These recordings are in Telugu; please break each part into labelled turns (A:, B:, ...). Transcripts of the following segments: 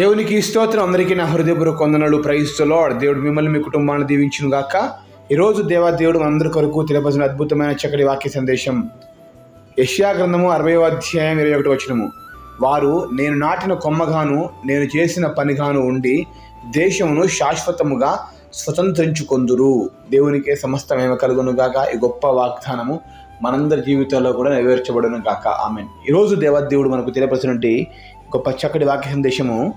A: దేవునికి స్తోత్రం. అందరికీ నా హృదయపూర్వక కొందనలు ప్రయిస్తులో దేవుడు మిమ్మల్ని మీ కుటుంబాన్ని దీవించును గాక. ఈరోజు దేవాదేవుడు మనందరి కొరకు తెలియపరిచిన అద్భుతమైన చక్కటి వాక్య సందేశం. యష్యా గ్రంథము అరవై అధ్యాయం ఇరవై ఒకటి వచ్చినము వారు నేను నాటిన కొమ్మగాను నేను చేసిన పనిగాను ఉండి దేశమును శాశ్వతముగా స్వతంత్రించుకొందురు. దేవునికే సమస్తమేమ కలుగును గాక. ఈ గొప్ప వాగ్దానము మనందరి జీవితాల్లో కూడా నెరవేర్చబడును గాక. ఆమెన్. ఈరోజు దేవదేవుడు మనకు తెలియపరిచినటువంటి గొప్ప చక్కటి వాక్య సందేశము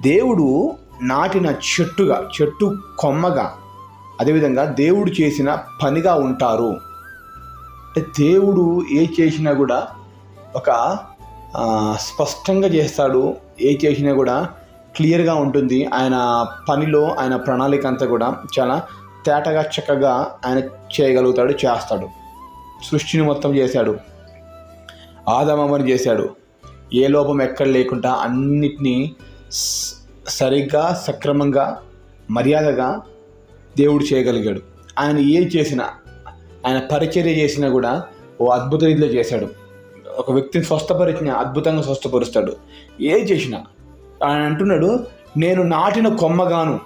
A: దేవుడు నాటిన చెట్టుగా చెట్టు కొమ్మగా అదేవిధంగా దేవుడు చేసిన పనిగా ఉంటారు. అంటే దేవుడు ఏ చేసినా కూడా ఒక స్పష్టంగా చేస్తాడు. ఏ చేసినా కూడా క్లియర్గా ఉంటుంది. ఆయన పనిలో ఆయన ప్రణాళిక అంతా కూడా చాలా తేటగా చక్కగా ఆయన చేయగలుగుతాడు చేస్తాడు. సృష్టిని మొత్తం చేశాడు. ఆదామని చేశాడు. ఏ లోపం ఎక్కడ లేకుండా అన్నిటినీ సరిగ్గా సక్రమంగా మర్యాదగా దేవుడు చేయగలిగాడు. ఆయన ఏం చేసినా ఆయన పరిచర్య చేసినా కూడా ఓ అద్భుత రీతిలో చేశాడు. ఒక వ్యక్తిని స్వస్థపరిచిన అద్భుతంగా స్వస్థపరుస్తాడు. ఏం చేసినా ఆయన అంటున్నాడు నేను నాటిన కొమ్మగాను.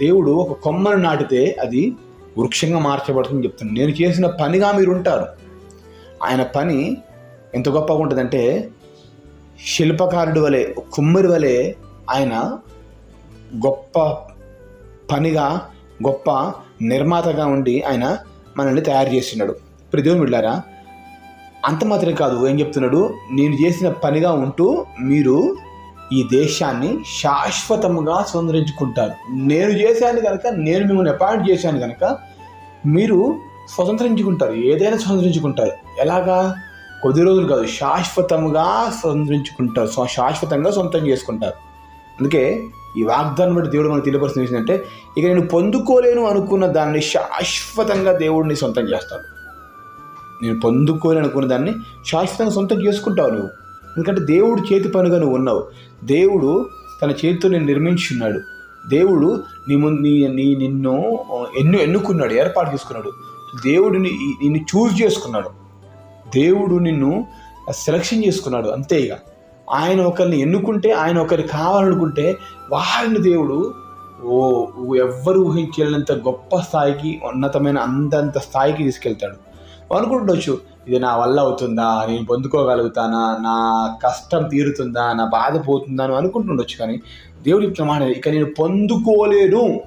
A: దేవుడు ఒక కొమ్మను నాటితే అది వృక్షంగా మార్చబడుతుందని చెప్తున్నాను నేను చేసిన పనిగా మీరు ఉంటారు ఆయన పని ఎంత గొప్పగా ఉంటుందంటే శిల్పకారుడి వలె కుమ్మరి వలె ఆయన గొప్ప పనిగా గొప్ప నిర్మాతగా ఉండి ఆయన మనల్ని తయారు చేస్తున్నాడు. ఇప్పుడు దేవుని బిడ్డారా అంత మాత్రమే కాదు ఏం చెప్తున్నాడు? నేను చేసిన పనిగా ఉంటూ మీరు ఈ దేశాన్ని శాశ్వతంగా స్వతంత్రించుకుంటారు. నేను చేశాను కనుక నేను మిమ్మల్ని అపాయింట్ చేశాను కనుక మీరు స్వతంత్రించుకుంటారు. ఏదైనా స్వతంత్రించుకుంటారు. ఎలాగా? కొద్ది రోజులు కాదు శాశ్వతంగా స్వతంత్రించుకుంటారు. శాశ్వతంగా సొంతం చేసుకుంటారు. అందుకే ఈ వాగ్దానం బట్టి దేవుడు మనకు తెలియపరుస్తున్న విషయం అంటే ఇక నేను పొందుకోలేను అనుకున్న దాన్ని శాశ్వతంగా దేవుడిని సొంతం చేస్తాడు. నేను పొందుకోలేను అనుకున్న దాన్ని శాశ్వతంగా సొంతం చేసుకుంటావు నువ్వు. ఎందుకంటే దేవుడు చేతి పనిగా నువ్వు ఉన్నావు. దేవుడు తన చేతితో నేను నిర్మించున్నాడు. దేవుడు నీ ముందు నీ నీ నిన్ను ఎన్ను ఎన్నుకున్నాడు ఏర్పాటు చేసుకున్నాడు. దేవుడిని నిన్ను చూస్ చేసుకున్నాడు. దేవుడు నిన్ను సెలక్షన్ చేసుకున్నాడు. అంతే ఇక. ఆయన ఒకరిని ఎన్నుకుంటే ఆయన ఒకరు కావాలనుకుంటే వారిని దేవుడు ఓ ఎవ్వరు ఊహించలేనంత గొప్ప స్థాయికి ఉన్నతమైన అంతంత స్థాయికి తీసుకెళ్తాడు. అనుకుంటుండొచ్చు ఇది నా వల్ల అవుతుందా? నేను పొందుకోగలుగుతానా? నా కష్టం తీరుతుందా? నా బాధ పోతుందా? అని అనుకుంటుండొచ్చు కానీ దేవుడు ప్రమాణం మాట ఇక నేను పొందుకోలేను.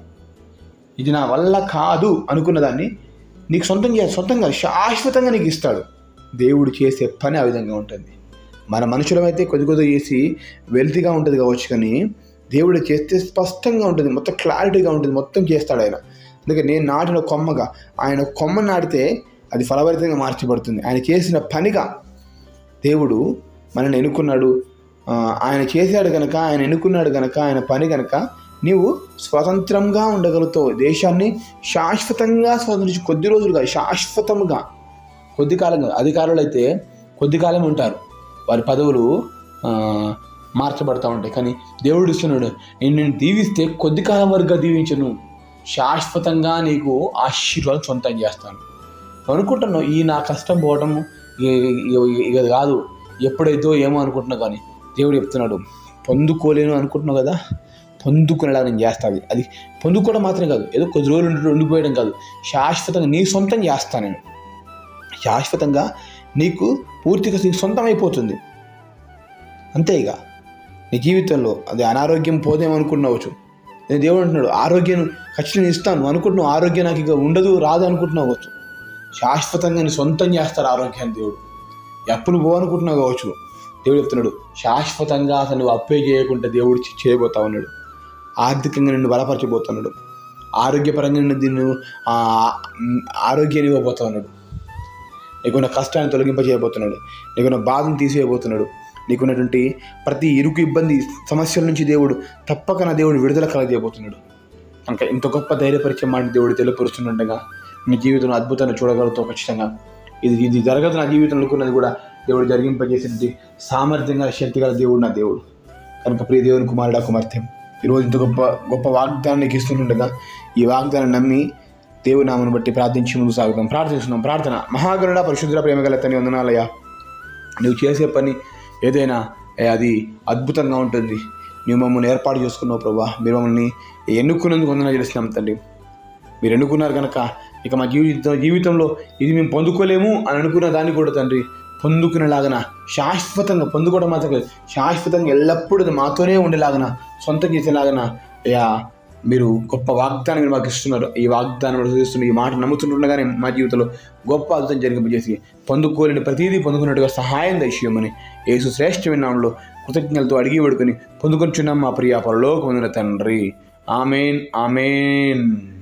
A: ఇది నా వల్ల కాదు అనుకున్న దాన్ని నీకు సొంతం సొంతంగా శాశ్వతంగా నీకు ఇస్తాడు. దేవుడు చేసే పని ఆ విధంగా ఉంటుంది. మన మనుషులమైతే కొద్ది కొద్ది చేసి వెల్తీగా ఉంటుంది కావచ్చు కానీ దేవుడు చేస్తే స్పష్టంగా ఉంటుంది మొత్తం క్లారిటీగా ఉంటుంది మొత్తం చేస్తాడు ఆయన. అందుకే నేను నాటిన కొమ్మగా ఆయన కొమ్మ నాటితే అది ఫలభరితంగా మార్చబడుతుంది. ఆయన చేసిన పనిగా దేవుడు మనల్ని ఎన్నుకున్నాడు. ఆయన చేశాడు కనుక ఆయన ఎన్నుకున్నాడు కనుక ఆయన పని కనుక నీవు స్వతంత్రంగా ఉండగలుగుతావు. దేశాన్ని శాశ్వతంగా స్వతంత్రించి కొద్ది రోజులు శాశ్వతంగా కొద్ది కాలంగా అధికారులు అయితే కొద్ది కాలం ఉంటారు. వారి పదవులు మార్చబడతా ఉంటాయి. కానీ దేవుడు ఇస్తున్నాడు నేను నేను దీవిస్తే కొద్ది కాలం వరకు దీవించను. శాశ్వతంగా నీకు ఆశీర్వాదం సొంతం చేస్తాను. అనుకుంటున్నావు ఈ నా కష్టం పోవటం ఇక కాదు. ఎప్పుడైతే ఏమో అనుకుంటున్నావు కానీ దేవుడు చెప్తున్నాడు పొందుకోలేను అనుకుంటున్నావు కదా పొందుకునేలా నేను చేస్తాను అది పొందుకోవడం మాత్రమే కాదు ఏదో కొద్ది రోజులు ఉండిపోయడం కాదు. శాశ్వతంగా నీ సొంతం చేస్తాను నేను. శాశ్వతంగా నీకు పూర్తిగా నీకు సొంతం అయిపోతుంది అంతే ఇక నీ జీవితంలో అది అనారోగ్యం పోదేమో అనుకుంటున్నావచ్చు నేను దేవుడు అంటున్నాడు ఆరోగ్యం ఖచ్చితంగా ఇస్తాను అనుకుంటున్నావు ఆరోగ్యం నాకు ఇక ఉండదు రాదు అనుకుంటున్నావు కావచ్చు శాశ్వతంగా నీ సొంతం చేస్తాడు ఆరోగ్యాన్ని దేవుడు. ఎప్పుడు పోవనుకుంటున్నావు కావచ్చు దేవుడు చెప్తున్నాడు శాశ్వతంగా అసలు అప్పే చేయకుండా దేవుడు చేయబోతా ఉన్నాడు. ఆర్థికంగా నిన్ను బలపరచబోతున్నాడు ఆరోగ్యపరంగా నిన్ను దీన్ని ఆరోగ్యాన్ని ఇవ్వబోతా ఉన్నాడు. నీకున్న కష్టాన్ని తొలగింపజేయబోతున్నాడు. నీకున్న బాధను తీసివేయబోతున్నాడు. నీకున్నటువంటి ప్రతి ఇరుకు ఇబ్బంది సమస్యల నుంచి దేవుడు తప్పక నా దేవుడు విడుదల కలగజేయబోతున్నాడు. కనుక ఇంత గొప్ప ధైర్యపరిచయం మాట దేవుడు తెలియపరుస్తుండగా నీ జీవితంలో అద్భుతాన్ని చూడగలుగుతావు ఖచ్చితంగా. ఇది ఇది జరగదు నా జీవితంలో అనుకున్నది కూడా దేవుడు జరిగింపజేసినది సామర్థ్యంగా శక్తి గల దేవుడు నా దేవుడు. కనుక ప్రియ దేవుని కుమారుడా కుమార్తె ఈరోజు ఇంత గొప్ప గొప్ప వాగ్దానానికి ఇస్తుండగా ఈ వాగ్దానం నమ్మి దేవుని నామను బట్టి ప్రార్థించి ముందు సాగుతాం ప్రార్థిస్తున్నాం. ప్రార్థన. మహాగరుడ పరిశుద్ధ ప్రేమగల తని వందనాలయ్యా. నువ్వు చేసే పని ఏదైనా అది అద్భుతంగా ఉంటుంది. నువ్వు మమ్మల్ని ఏర్పాటు చేసుకున్నావు ప్రభా. మీరు మమ్మల్ని ఎన్నుకున్నందుకు వందన చేస్తున్నాం తండ్రి. మీరు ఎన్నుకున్నారు కనుక ఇక మా జీవితం జీవితంలో ఇది మేము పొందుకోలేము అని అనుకున్న దాన్ని కూడా తండ్రి పొందుకునేలాగన శాశ్వతంగా పొందుకోవడం మాత్రం శాశ్వతంగా ఎల్లప్పుడూ అది మాతోనే ఉండేలాగన సొంతం చేసేలాగన అయ్యా మీరు గొప్ప వాగ్దానం మీరు మాకు ఇస్తున్నారు. ఈ వాగ్దానం చూస్తున్న ఈ మాట నమ్ముతుంటుండగానే మా జీవితంలో గొప్ప అద్భుతం జరిగింపజేసి పొందుకోలేని ప్రతిదీ పొందుకున్నట్టుగా సహాయం దయచేయమని యేసు శ్రేష్టమైన నామంలో కృతజ్ఞతలతో అడిగి పొందుకొని చిన్న మా ప్రియ పరలోకమందున తండ్రి. ఆమెన్. ఆమెన్.